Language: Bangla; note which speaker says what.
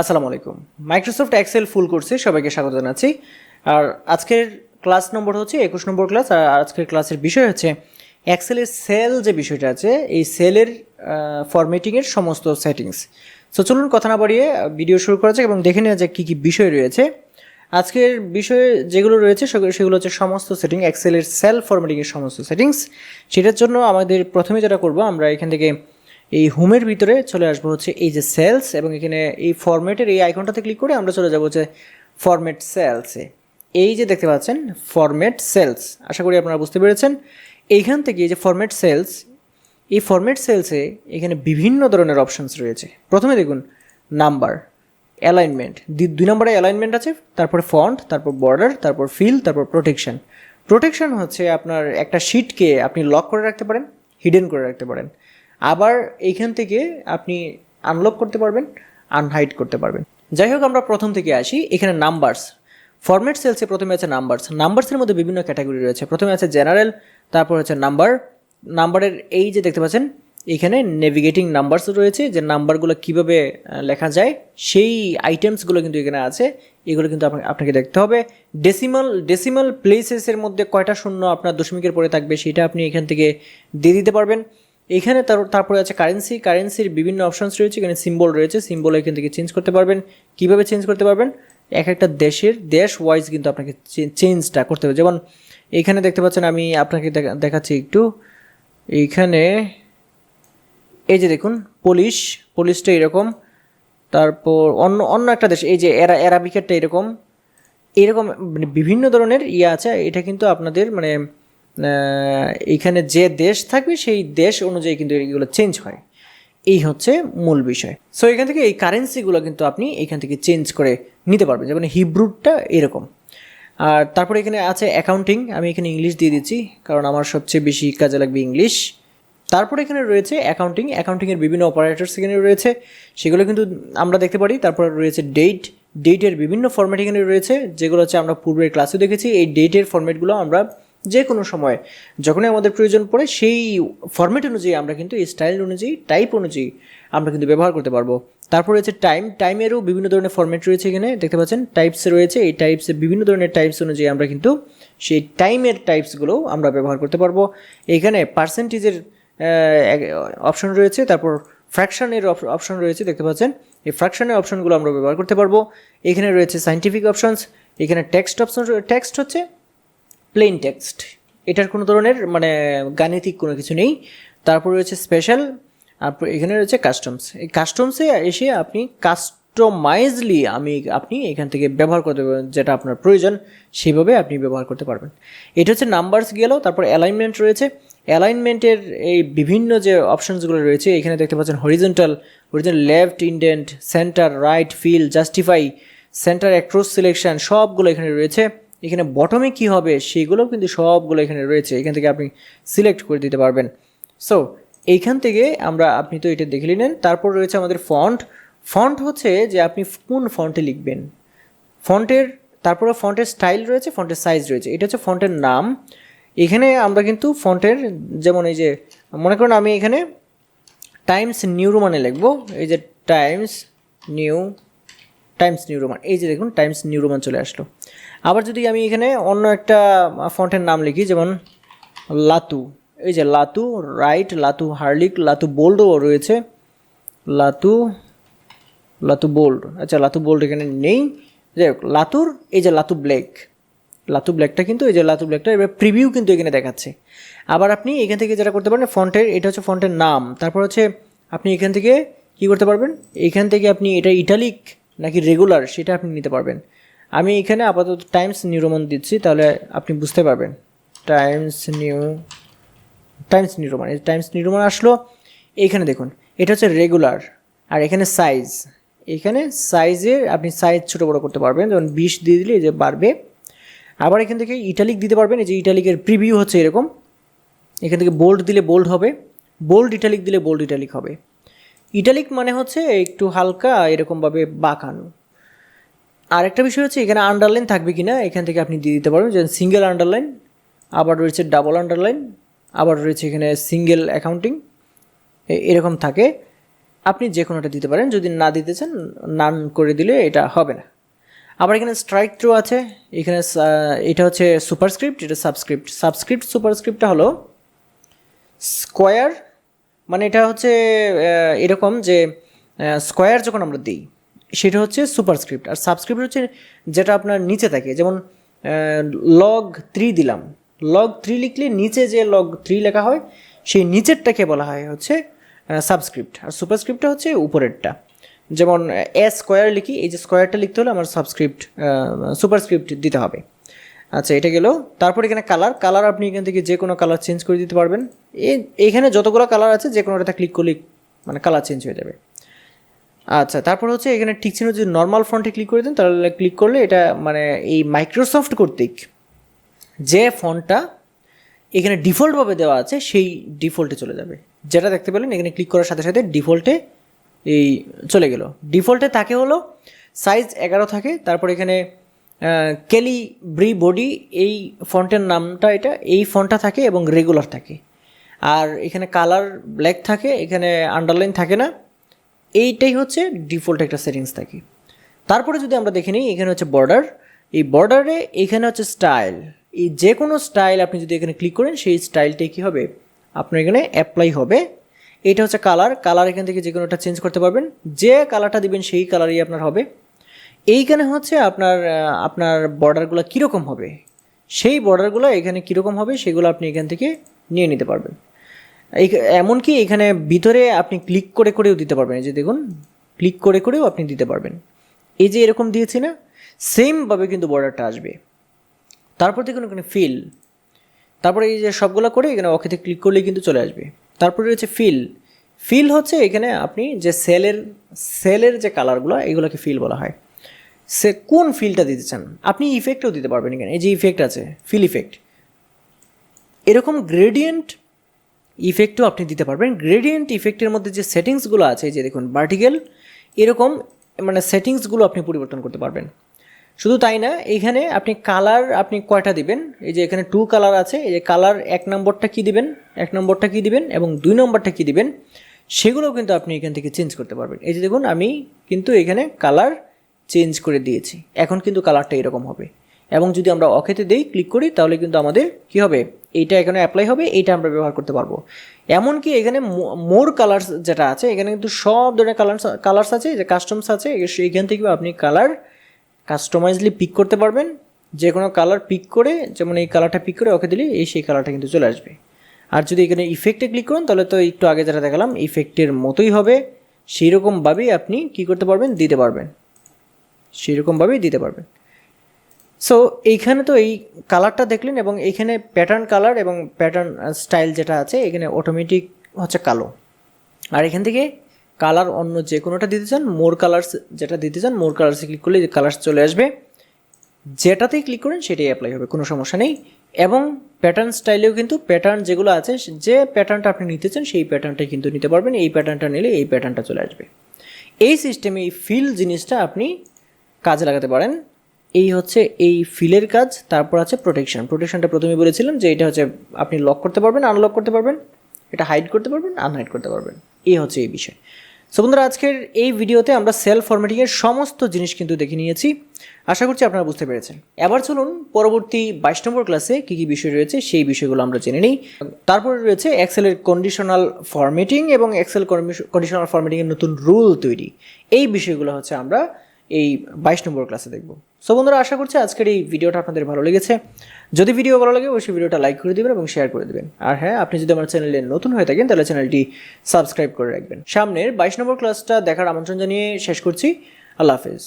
Speaker 1: আসসালামু আলাইকুম। মাইক্রোসফট এক্সেল ফুল কোর্সে সবাইকে স্বাগত জানাচ্ছি। আর আজকের ক্লাস নম্বর হচ্ছে একুশ নম্বর ক্লাস আর আজকের ক্লাসের বিষয় হচ্ছে এক্সেলের সেল যে বিষয়টা আছে, এই সেলের ফরম্যাটিংয়ের সমস্ত সেটিংস সো চলুন কথা না বাড়িয়ে ভিডিও শুরু করা যাক এবং দেখে নেওয়া যাক কী কী বিষয় রয়েছে। আজকের বিষয়ে যেগুলো রয়েছে, সেগুলো হচ্ছে সমস্ত সেটিং এক্সেলের সেল ফরম্যাটিংয়ের সমস্ত সেটিংস সেটার জন্য আমাদের প্রথমে যেটা করব, আমরা এখান থেকে এই হোমের ভিতরে চলে আসব হচ্ছে এই যে সেলস এবং এখানে এই ফরম্যাটের এই আইকনটাতে ক্লিক করে আমরা চলে যাব হচ্ছে ফরম্যাট সেলসে এই যে দেখতে পাচ্ছেন ফরম্যাট সেলস আশা করি আপনারা বুঝতে পেরেছেন। এইখান থেকে এই যে ফরম্যাট সেলস এই ফরম্যাট সেলসে এখানে বিভিন্ন ধরনের অপশনস রয়েছে। প্রথমে দেখুন নাম্বার অ্যালাইনমেন্ট দুই নম্বরে অ্যালাইনমেন্ট আছে, তারপরে ফন্ট তারপর বর্ডার তারপর ফিল তারপর প্রোটেকশন প্রোটেকশন হচ্ছে আপনার একটা শিটকে আপনি লক করে রাখতে পারেন হিডেন করে রাখতে পারেন। আবার এইখান থেকে আপনি আনলক করতে পারবেন আনহাইড করতে পারবেন। যাই হোক, আমরা প্রথম থেকে আসি। এখানে নাম্বারস ফরম্যাট সেলসে প্রথমে আছে নাম্বারস নাম্বারসের মধ্যে বিভিন্ন ক্যাটাগরি রয়েছে। প্রথমে আছে জেনারেল তারপর হচ্ছে নাম্বার নাম্বারের এই যে দেখতে পাচ্ছেন, এখানে নেভিগেটিং নাম্বারস রয়েছে, যে নাম্বারগুলো কীভাবে লেখা যায়, সেই আইটেমসগুলো কিন্তু এখানে আছে। এগুলো কিন্তু আপনা- আপনাকে দেখতে হবে। ডেসিমাল ডেসিমাল প্লেসেসের মধ্যে কয়টা শূন্য আপনার দশমিকের পরে থাকবে, সেটা আপনি এখান থেকে দিয়ে দিতে পারবেন। এখানে তার তারপরে আছে কারেন্সি কারেন্সির বিভিন্ন অপশনস রয়েছে, এখানে সিম্বল রয়েছে সিম্বল এখান থেকে চেঞ্জ করতে পারবেন। কীভাবে চেঞ্জ করতে পারবেন? এক একটা দেশের, দেশ ওয়াইজ কিন্তু আপনাকে চেঞ্জটা করতে হবে। যেমন এখানে দেখতে পাচ্ছেন আমি আপনাকে দেখাচ্ছি একটু। এইখানে এই যে দেখুন পুলিশ পুলিশটা এরকম। তারপর অন্য অন্য একটা দেশ, এই যে এরা অ্যারাবিকেরটা এরকম। এরকম মানে বিভিন্ন ধরনের ইয়ে আছে। এটা কিন্তু আপনাদের মানে এখানে যে দেশ থাকবে, সেই দেশ অনুযায়ী কিন্তু এগুলো চেঞ্জ হয়। এই হচ্ছে মূল বিষয়। সো এখান থেকে এই কারেন্সিগুলো কিন্তু আপনি এখান থেকে চেঞ্জ করে নিতে পারবেন। যেমন হিব্রুটটা এরকম। আর তারপরে এখানে আছে অ্যাকাউন্টিং আমি এখানে ইংলিশ দিয়ে দিচ্ছি, কারণ আমার সবচেয়ে বেশি কাজে লাগবে ইংলিশ তারপরে এখানে রয়েছে অ্যাকাউন্টিং অ্যাকাউন্টিংয়ের বিভিন্ন অপারেটরস এখানে রয়েছে। সেগুলো কিন্তু আমরা দেখতে পারি। তারপরে রয়েছে ডেট ডেটের বিভিন্ন ফরম্যাট এখানে রয়েছে। যেগুলো হচ্ছে আমরা পূর্বের ক্লাসে দেখেছি। এই ডেটের ফরম্যাটগুলো আমরা যে কোনো সময়, যখনই আমাদের প্রয়োজন পড়ে, সেই ফরম্যাট অনুযায়ী আমরা কিন্তু এই স্টাইল অনুযায়ী টাইপ অনুযায়ী আমরা কিন্তু ব্যবহার করতে পারব। তারপর রয়েছে টাইম টাইমেরও বিভিন্ন ধরনের ফরম্যাট রয়েছে এখানে, দেখতে পাচ্ছেন? টাইপস রয়েছে, এই টাইপসে বিভিন্ন ধরনের টাইপস অনুযায়ী আমরা কিন্তু সেই টাইমের টাইপসগুলো আমরা ব্যবহার করতে পারব। এখানে পার্সেন্টেজের অপশন রয়েছে, তারপর ফ্র্যাকশনের অপশন রয়েছে, দেখতে পাচ্ছেন? এই ফ্র্যাকশনের অপশনগুলো আমরা ব্যবহার করতে পারব। এখানে রয়েছে সাইন্টিফিক অপশনস এখানে টেক্সট অপশন টেক্সট হচ্ছে প্লেন টেক্সট এটার কোনো ধরনের মানে গাণিতিক কোনো কিছু নেই। তারপর রয়েছে স্পেশাল আর এখানে রয়েছে কাস্টমস এই কাস্টমসে এসে আপনি কাস্টমাইজলি আমি আপনি এখান থেকে ব্যবহার করতে পারবেন, যেটা আপনার প্রয়োজন, সেভাবে আপনি ব্যবহার করতে পারবেন। এটা হচ্ছে নাম্বারস গেল, তারপর অ্যালাইনমেন্ট রয়েছে। অ্যালাইনমেন্টের এই বিভিন্ন যে অপশনসগুলো রয়েছে, এখানে দেখতে পাচ্ছেন horizontal horizontal left indent centre right fill justify centre across selection সবগুলো এখানে রয়েছে। এখানে বটমে কি হবে সেগুলোও কিন্তু সবগুলো এখানে রয়েছে। এখান থেকে আপনি সিলেক্ট করে দিতে পারবেন। সো এইখান থেকে আমরা, আপনি তো এটা দেখে নিলেন। তারপর রয়েছে আমাদের ফন্ট ফন্ট হচ্ছে যে আপনি কোন ফন্টে লিখবেন। ফন্টের, তারপরে ফন্টের স্টাইল রয়েছে, ফন্টের সাইজ রয়েছে। এটা হচ্ছে ফন্টের নাম। এখানে আমরা কিন্তু ফন্টের, যেমন এই যে, মনে করুন আমি এখানে টাইমস নিউ রোমানে লিখব। এই যে Times New Times New Roman এই যে দেখুন টাইমস নিউ রোমান চলে আসলো। আবার যদি আমি এখানে অন্য একটা ফন্টের নাম লিখি, যেমন লাতু। এই যে লাতু রাইট লাতু হার্লিক, লাতু বোল্ডও রয়েছে। লাতু লাতু বোল্ড আচ্ছা লাতু বোল্ড এখানে নেই। যাই হোক, লাতুর, এই যে লাতু ব্ল্যাক লাতু ব্ল্যাকটা কিন্তু, এই যে লাতু ব্ল্যাকটা এবার প্রিভিউ কিন্তু এখানে দেখাচ্ছে। আবার আপনি এখান থেকে যেটা করতে পারেন ফন্টের এটা হচ্ছে ফন্টের নাম। তারপর হচ্ছে আপনি এখান থেকে কি করতে পারবেন? এখান থেকে আপনি এটা ইটালিক নাকি রেগুলার সেটা আপনি নিতে পারবেন। আমি এখানে আপাতত টাইমস নিউরোমান দিচ্ছি, তাহলে আপনি বুঝতে পারবেন। টাইমস নিউ টাইমস নিউরোমান এই টাইমস নিউরোমান আসলো এইখানে দেখুন, এটা হচ্ছে রেগুলার আর এখানে সাইজ এখানে সাইজের আপনি সাইজ ছোটো বড়ো করতে পারবেন, যেমন বিশ দিয়ে দিলে যে বাড়বে। আবার এখান থেকে ইটালিক দিতে পারবেন, এই যে ইটালিকের প্রিভিউ হচ্ছে এরকম, এখান থেকে বোল্ড দিলে বোল্ড হবে বোল্ড ইটালিক দিলে বোল্ড ইটালিক হবে। ইটালিক মানে হচ্ছে একটু হালকা, এরকমভাবে বাঁকানো। আর একটা বিষয় হচ্ছে, এখানে আন্ডারলাইন থাকবে কি না এখান থেকে আপনি দিয়ে দিতে পারবেন। যেমন সিঙ্গেল আন্ডারলাইন আবার রয়েছে ডাবল আন্ডারলাইন আবার রয়েছে এখানে সিঙ্গেল অ্যাকাউন্টিং এরকম থাকে। আপনি যে কোনোটা দিতে পারেন, যদি না দিতে চান নান করে দিলে এটা হবে না। আবার এখানে স্ট্রাইক থ্রু আছে, এখানে এটা হচ্ছে সুপারস্ক্রিপ্ট এটা সাবস্ক্রিপ্ট সাবস্ক্রিপ্ট সুপারস্ক্রিপ্টটা হলো স্কোয়ার মানে এটা হচ্ছে এরকম যে স্কোয়ার যখন আমরা দিই, সেটা হচ্ছে সুপারস্ক্রিপ্ট আর সাবস্ক্রিপ্ট হচ্ছে যেটা আপনার নিচে থাকে। যেমন লগ থ্রি দিলাম। লগ থ্রি লিখলে নিচে যে লগ থ্রি লেখা হয়, সেই নিচেরটাকে বলা হয় হচ্ছে সাবস্ক্রিপ্ট আর সুপারস্ক্রিপ্টটা হচ্ছে উপরেরটা। যেমন এ স্কোয়ার লিখি, এই যে স্কোয়ারটা লিখতে হলে আমার সাবস্ক্রিপ্ট সুপারস্ক্রিপ্ট দিতে হবে। আচ্ছা এটা গেল। তারপর এখানে কালার কালার আপনি এখান থেকে যে কোনো কালার চেঞ্জ করে দিতে পারবেন। এখানে যতগুলো কালার আছে, যে কোনোটাতে ক্লিক করলে মানে কালার চেঞ্জ হয়ে যাবে। আচ্ছা তারপর হচ্ছে এখানে ঠিক ছিল যদি নর্মাল ফন্টে ক্লিক করে দেন, তাহলে ক্লিক করলে এটা মানে এই মাইক্রোসফট কর্তৃক যে ফন্টটা এখানে ডিফল্টভাবে দেওয়া আছে, সেই ডিফল্টে চলে যাবে। যেটা দেখতে পেলেন, এখানে ক্লিক করার সাথে সাথে ডিফল্টে এই চলে গেল। ডিফল্টে থাকে হলো সাইজ এগারো থাকে, তারপর এখানে কেলি ব্রি বডি এই ফন্টের নামটা এটা, এই ফন্টটা থাকে এবং রেগুলার থাকে। আর এখানে কালার ব্ল্যাক থাকে, এখানে আন্ডারলাইন থাকে না। এইটাই হচ্ছে ডিফল্ট একটা সেটিংস থাকে। তারপরে যদি আমরা দেখে নিই, এখানে হচ্ছে বর্ডার এই বর্ডারে এখানে হচ্ছে স্টাইল এই যে কোনো স্টাইল আপনি যদি এখানে ক্লিক করেন, সেই স্টাইলটাই কী হবে? আপনার এখানে অ্যাপ্লাই হবে। এটা হচ্ছে কালার কালার এখান থেকে যে কোনোটা চেঞ্জ করতে পারবেন। যে কালারটা দিবেন, সেই কালারই আপনার হবে। এইখানে হচ্ছে আপনার আপনার বর্ডারগুলো কীরকম হবে? সেই বর্ডারগুলো এখানে কীরকম হবে সেগুলো আপনি এখান থেকে নিয়ে নিতে পারবেন। এমনকি এখানে ভিতরে আপনি ক্লিক করে করেও দিতে পারবেন। এই যে দেখুন, ক্লিক করে করেও আপনি দিতে পারবেন। এই যে এরকম দিয়েছি না, সেমভাবে কিন্তু বর্ডারটা আসবে। তারপর দেখুন এখানে ফিল তারপরে এই যে সবগুলো করে এখানে অকেতে ক্লিক করলেই কিন্তু চলে আসবে। তারপরে রয়েছে ফিল ফিল হচ্ছে এখানে আপনি যে সেলের সেলের যে কালারগুলো এগুলোকে ফিল বলা হয়। সে কোন ফিলটা দিতে চান? আপনি ইফেক্টও দিতে পারবেন এখানে। এই যে ইফেক্ট আছে ফিল ইফেক্ট এরকম গ্রেডিয়েন্ট ইফেক্টও আপনি দিতে পারবেন। গ্রেডিয়েন্ট ইফেক্টের মধ্যে যে সেটিংসগুলো আছে যে দেখুন ভার্টিক্যাল এরকম মানে সেটিংসগুলো আপনি পরিবর্তন করতে পারবেন। শুধু তাই না, এখানে আপনি কালার আপনি কয়টা দিবেন? এই যে এখানে টু কালার আছে, এই যে কালার এক নম্বরটা কী দিবেন? এক নম্বরটা কী দিবেন? এবং দুই নম্বরটা কী দিবেন? সেগুলোও কিন্তু আপনি এখান থেকে চেঞ্জ করতে পারবেন। এই যে দেখুন, আমি কিন্তু এখানে কালার চেঞ্জ করে দিয়েছি। এখন কিন্তু কালারটা এরকম হবে। এবং যদি আমরা অকেতে দেই ক্লিক করি, তাহলে কিন্তু আমাদের কি হবে? এইটা এখানে অ্যাপ্লাই হবে, এইটা আমরা ব্যবহার করতে পারব। এমনকি এখানে মোর কালার্স যেটা আছে, এখানে কিন্তু সব ধরনের কালার্স কালার্স আছে, যে কাস্টমস আছে এখান থেকে আপনি কালার কাস্টমাইজলি পিক করতে পারবেন। যে কোনো কালার পিক করে, যেমন এই কালারটা পিক করে ওকে দিলে, এই সেই কালারটা কিন্তু চলে আসবে। আর যদি এখানে ইফেক্টে ক্লিক করেন, তাহলে তো একটু আগে যেটা দেখালাম ইফেক্টের মতোই হবে। সেই রকমভাবেই আপনি কি করতে পারবেন, দিতে পারবেন। সেই রকমভাবেই দিতে পারবেন। সো এইখানে তো এই কালারটা দেখলেন এবং এইখানে প্যাটার্ন কালার এবং প্যাটার্ন স্টাইল যেটা আছে, এখানে অটোমেটিক হচ্ছে কালো। আর এখান থেকে কালার অন্য যে কোনোটা দিতে চান মোর কালার্স যেটা দিতে চান মোর কালার্সে ক্লিক করলে কালার্স চলে আসবে। যেটাতেই ক্লিক করেন, সেটাই অ্যাপ্লাই হবে, কোনো সমস্যা নেই। এবং প্যাটার্ন স্টাইলেও কিন্তু প্যাটার্ন যেগুলো আছে, যে প্যাটার্নটা আপনি নিতে চান, সেই প্যাটার্নটাই কিন্তু নিতে পারবেন। এই প্যাটার্নটা নিলে এই প্যাটার্নটা চলে আসবে। এই সিস্টেমে এই ফিল জিনিসটা আপনি কাজে লাগাতে পারেন। এই হচ্ছে এই ফিলের কাজ, তারপর আছে প্রোটেকশন প্রোটেকশনটা প্রথমে বলেছিলাম যে এটা হচ্ছে আপনি লক করতে পারবেন আনলক করতে পারবেন, এটা হাইড করতে পারবেন আনহাইড করতে পারবেন। এই হচ্ছে এই বিষয়। সো বন্ধুরা, আজকের এই ভিডিওতে আমরা সেল ফরম্যাটিংয়ের সমস্ত জিনিস কিন্তু দেখে নিয়েছি। আশা করছি আপনারা বুঝতে পেরেছেন। এবার চলুন পরবর্তী বাইশ নম্বর ক্লাসে কী কী বিষয় রয়েছে সেই বিষয়গুলো আমরা জেনে নিই। তারপরে রয়েছে এক্সেলের কন্ডিশনাল ফরম্যাটিং এবং এক্সেল কন্ডিশনাল ফরম্যাটিংয়ের নতুন রুল তৈরি। এই বিষয়গুলো হচ্ছে আমরা এই বাইশ নম্বর ক্লাসে দেখব। সো বন্ধুরা, আশা করছি আজকের এই ভিডিওটা আপনাদের ভালো লেগেছে। যদি ভিডিও ভালো লাগে, অবশ্যই ভিডিওটা লাইক করে দেবেন এবং শেয়ার করে দেবেন। আর হ্যাঁ আপনি যদি আমার চ্যানেলে নতুন হয়ে থাকেন, তাহলে চ্যানেলটি সাবস্ক্রাইব করে রাখবেন। সামনের বাইশ নম্বর ক্লাসটা দেখার আমন্ত্রণ জানিয়ে শেষ করছি। আল্লাহ হাফেজ।